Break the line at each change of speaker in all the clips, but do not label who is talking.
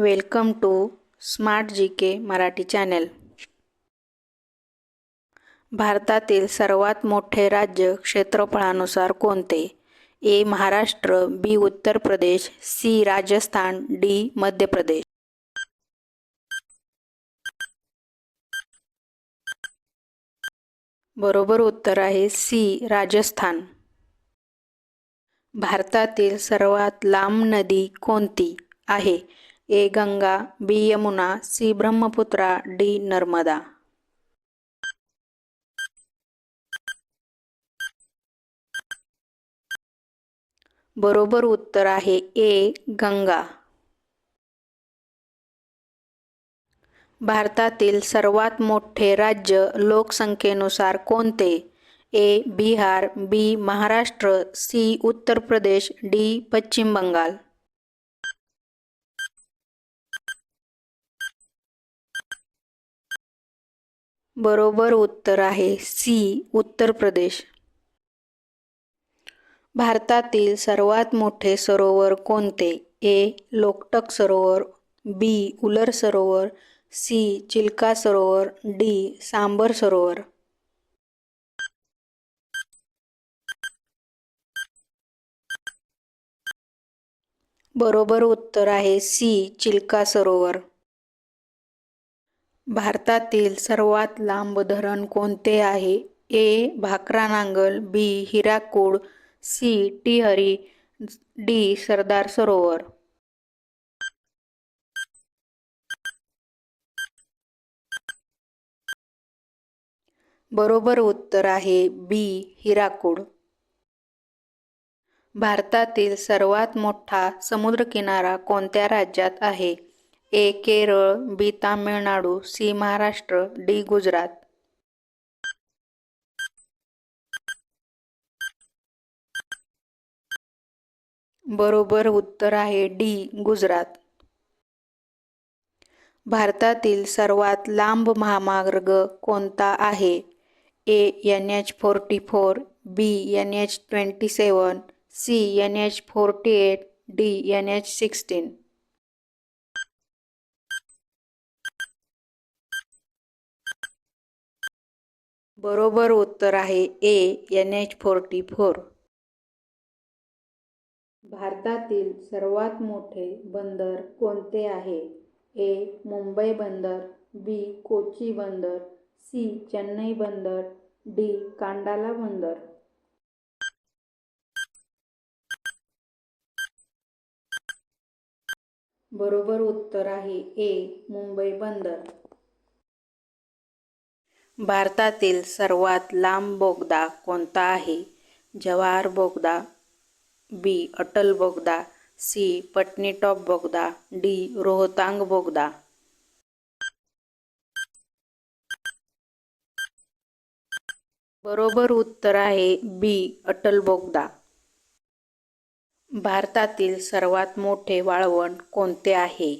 Welcome to smart G K Marathi channel. भारतातील सर्वात मोठे राज्य क्षेत्रफळानुसार कोणते? ए. महाराष्ट्र बी. उत्तर प्रदेश सी. राजस्थान डी. मध्य प्रदेश. बरोबर उत्तर आहे सी. राजस्थान. भारतातील सर्वात लांब नदी कोणती आहे? A Ganga B Yamuna C Brahmaputra D Narmada बरोबर उत्तर आहे ए गंगा भारतातील सर्वात मोठे राज्य लोकसंख्येनुसार कोणते? A. Bihar B. Maharashtra C. Uttar Pradesh D. पश्चिम बंगाल. बरोबर उत्तर आहे सी उत्तर प्रदेश. भारतातील सर्वात मोठे सरोवर कोणते? ए लोकटक सरोवर बी उलर सरोवर सी चिल्का सरोवर डी सांबर सरोवर. बरोबर उत्तर आहे सी चिल्का सरोवर. भारतातील सर्वात लांब धरण कोणते आहे? A. Bhakra Nangal B. Hirakud C. Tehri D. Sardar Sarovar. बरोबर उत्तर आहे बी. हिराकूड भारतातील सर्वात मोठा समुद्रकिनारा कोणत्या राज्यात आहे? A Kerala B Tamil Nadu C Maharashtra D Gujarat. बरोबर उत्तर आहे डी गुजरात. भारतातील सर्वात लांब महामार्ग कोणता आहे? A N H forty four B N H twenty seven C N H forty eight D N H sixteen. बरोबर उत्तर आहे A N H forty four भारतातील सर्वात मोठे बंदर कोणते आहे? ए मुंबई बंदर बी कोची बंदर सी चेन्नई बंदर डी कांडाला बंदर. बरोबर उत्तर आहे ए मुंबई बंदर. भारतातील सर्वात लांब बोगदा कोणता आहे? जवाहर बोगदा बी. अटल बोगदा सी. पटनीटॉप बोगदा डी. रोहतांग बोगदा. बरोबर उत्तर आहे बी. अटल बोगदा. भारतातील सर्वात मोठे वाळवण कोणते आहे?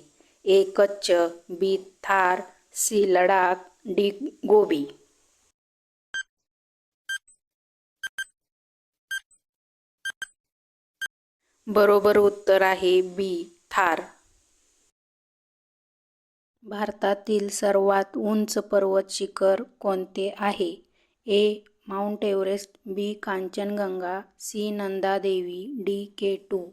A. Kutch B. Thar C. Ladakh D Gobi. बरोबर उत्तर आहे बी थार. भारतातील सर्वात उंच पर्वत शिखर कोणते आहे? A Mount Everest B Kanchenjunga C Nanda Devi D K two.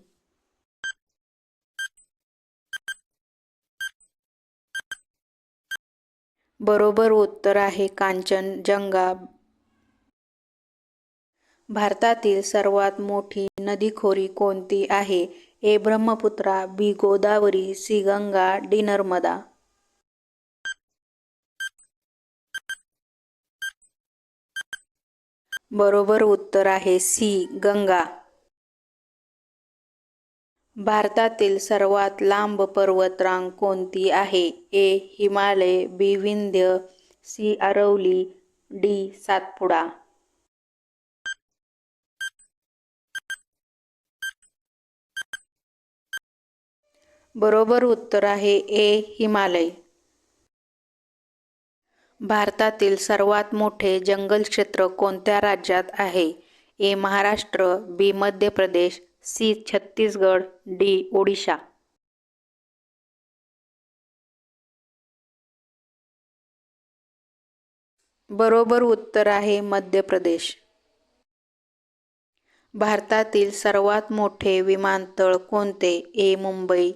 बरोबर उत्तर आहे कांचनजंगा भारतातील सर्वात मोठी नदीखोरी कोणती आहे? A. Brahmaputra B. Godavari C. Ganga D. Narmada. बरोबर उत्तर आहे सी. गंगा. भारतातील सर्वात लांब पर्वतरांग कोणती आहे? A. Himalaya B Vindhya C Aravalli D Satpura. बरोबर उत्तर आहे ए. हिमालय. भारतातील सर्वात मोठे जंगल क्षेत्र कोणत्या राज्यात आहे? A. Maharashtra B Madhya Pradesh C Chhattisgarh D Odisha. बरोबर उत्तर आहे मध्य प्रदेश. भारतातील सर्वात मोठे विमानतळ कोणते? A Mumbai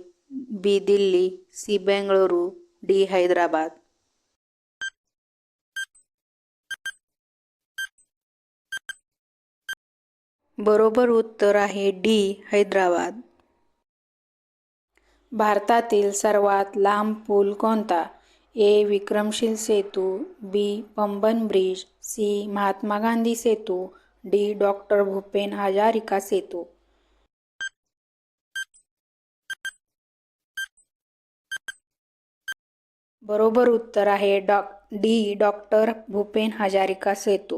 B Delhi C Bengaluru D Hyderabad. बरोबर उत्तर आहे डी हैदराबाद. भारतातील सर्वात लांब पूल कोणता? A Vikramshila Setu B Pamban bridge C Mahatma Gandhi Setu D doctor Bhupen Hazarika Setu. बरोबर उत्तर आहे डॉ D doctor Bhupen Hazarika Setu.